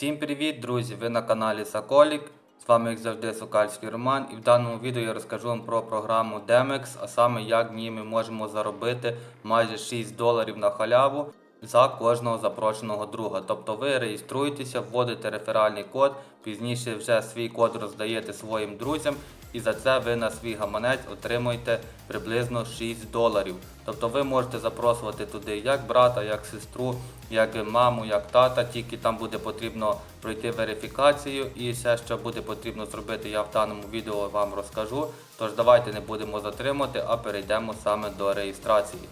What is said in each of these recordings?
Всім привіт, друзі! Ви на каналі Соколік. З вами як завжди Сокальський Роман і в даному відео я розкажу вам про програму Demex, а саме як в ній ми можемо заробити майже 6 доларів на халяву за кожного запрошеного друга. Тобто ви реєструєтеся, вводите реферальний код, пізніше вже свій код роздаєте своїм друзям, і за це ви на свій гаманець отримуєте приблизно 6 доларів. Тобто ви можете запрошувати туди як брата, як сестру, як маму, як тата, тільки там буде потрібно пройти верифікацію і все, що буде потрібно зробити, я в даному відео вам розкажу. Тож давайте не будемо затримувати, а перейдемо саме до реєстрації.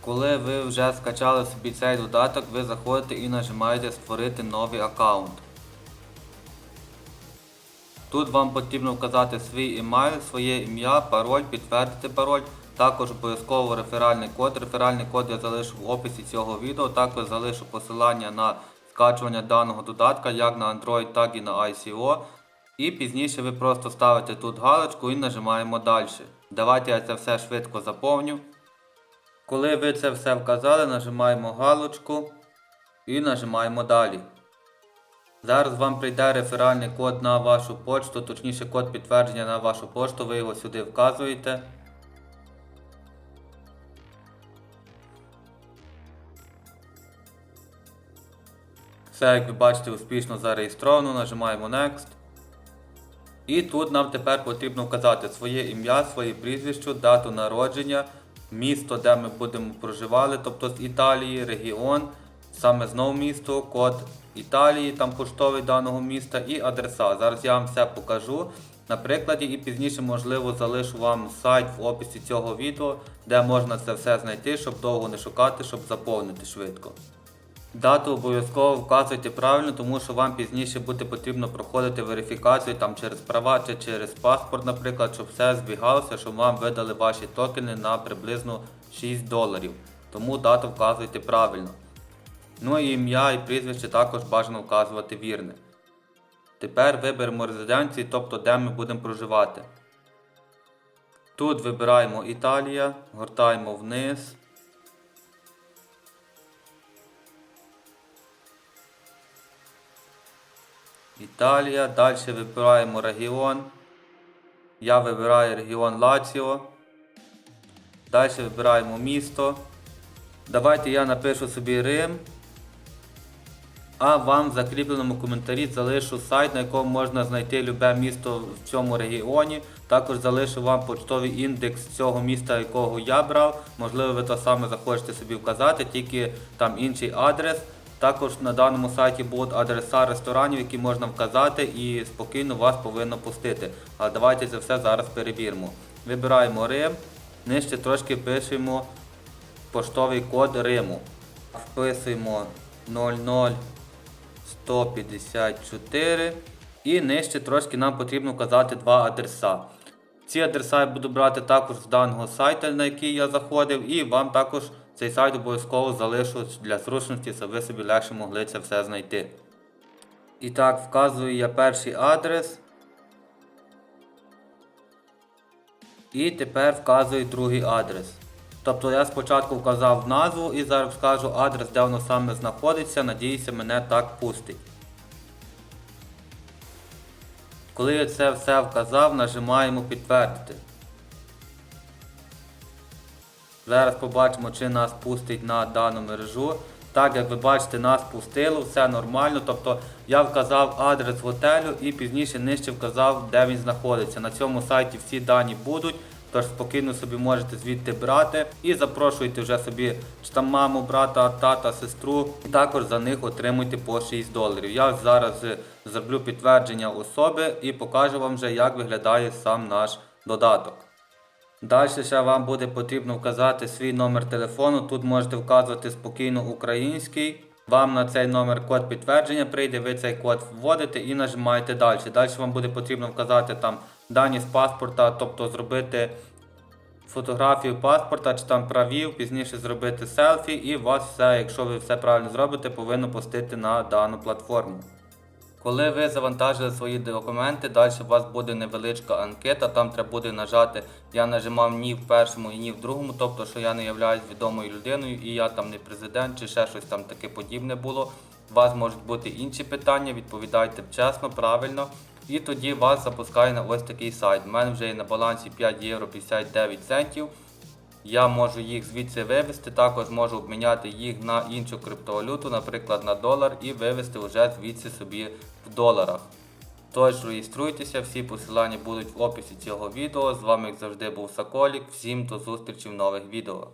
Коли ви вже скачали собі цей додаток, ви заходите і нажимаєте Створити новий аккаунт. Тут вам потрібно вказати свій емайл, своє ім'я, пароль, підтвердити пароль. Також обов'язково реферальний код. Реферальний код я залишу в описі цього відео. Також залишу посилання на скачування даного додатка як на Android, так і на ICO. І пізніше ви просто ставите тут галочку і нажимаємо далі. Давайте я це все швидко заповню. Коли ви це все вказали, нажимаємо галочку і нажимаємо далі. Зараз вам прийде реферальний код на вашу почту, точніше код підтвердження на вашу пошту, ви його сюди вказуєте. Все, як ви бачите, успішно зареєстровано, нажимаємо Next. І тут нам тепер потрібно вказати своє ім'я, своє прізвище, дату народження, місто, де ми будемо проживати, тобто з Італії, регіон, саме знову місто, код Італії, там поштовий даного міста і адреса. Зараз я вам все покажу на прикладі і пізніше, можливо, залишу вам сайт в описі цього відео, де можна це все знайти, щоб довго не шукати, щоб заповнити швидко. Дату обов'язково вказуйте правильно, тому що вам пізніше буде потрібно проходити верифікацію там через права чи через паспорт, наприклад, щоб все збігалося, щоб вам видали ваші токени на приблизно 6 доларів. Тому дату вказуйте правильно. Ну і ім'я і прізвище також бажано вказувати вірне. Тепер виберемо резиденцію, тобто де ми будемо проживати. Тут вибираємо Італія, гортаємо вниз. Італія. Далі вибираємо регіон. Я вибираю регіон Лаціо. Далі вибираємо місто. Давайте я напишу собі Рим. А вам в закріпленому коментарі залишу сайт, на якому можна знайти любе місто в цьому регіоні. Також залишу вам почтовий індекс цього міста, якого я брав. Можливо, ви то саме захочете собі вказати, тільки там інший адрес. Також на даному сайті будуть адреса ресторанів, які можна вказати і спокійно вас повинно пустити. А давайте це все зараз перевіримо. Вибираємо Рим, нижче трошки пишемо поштовий код Риму. Вписуємо 00154 і нижче трошки нам потрібно вказати два адреса. Ці адреса я буду брати також з даного сайту, на який я заходив, і вам також цей сайт обов'язково залишу для зручності, щоб ви собі легше могли це все знайти. І так, вказую я перший адрес. І тепер вказую другий адрес. Тобто я спочатку вказав назву і зараз скажу адрес, де воно саме знаходиться. Надіюся, мене так пустить. Коли я це все вказав, нажимаємо підтвердити. Зараз побачимо, чи нас пустить на дану мережу. Так, як ви бачите, нас пустило, все нормально. Тобто я вказав адрес готелю і пізніше нижче вказав, де він знаходиться. На цьому сайті всі дані будуть. Тож спокійно собі можете звідти брати і запрошуйте вже собі чи там маму, брата, тата, сестру. І також за них отримуйте по 6 доларів. Я зараз е, зроблю підтвердження особи і покажу вам вже, як виглядає сам наш додаток. Далі ще вам буде потрібно вказати свій номер телефону. Тут можете вказувати спокійно український. Вам на цей номер код підтвердження прийде, ви цей код вводите і нажимаєте далі. Далі вам буде потрібно вказати там дані з паспорта, тобто зробити фотографію паспорта чи там правів, пізніше зробити селфі, і у вас все, якщо ви все правильно зробите, повинно пустити на дану платформу. Коли ви завантажили свої документи, далі у вас буде невеличка анкета, там треба буде нажати. Я нажимав ні в першому і ні в другому, тобто що я не являюсь відомою людиною і я там не президент чи ще щось там таке подібне було. У вас можуть бути інші питання, відповідайте чесно, правильно. І тоді вас запускає на ось такий сайт. У мене вже є на балансі 5 євро 59 центів. Я можу їх звідси вивести, також можу обміняти їх на іншу криптовалюту, наприклад на долар, і вивести вже звідси собі в доларах. Тож реєструйтеся, всі посилання будуть в описі цього відео. З вами як завжди був Соколік. Всім до зустрічі в нових відео.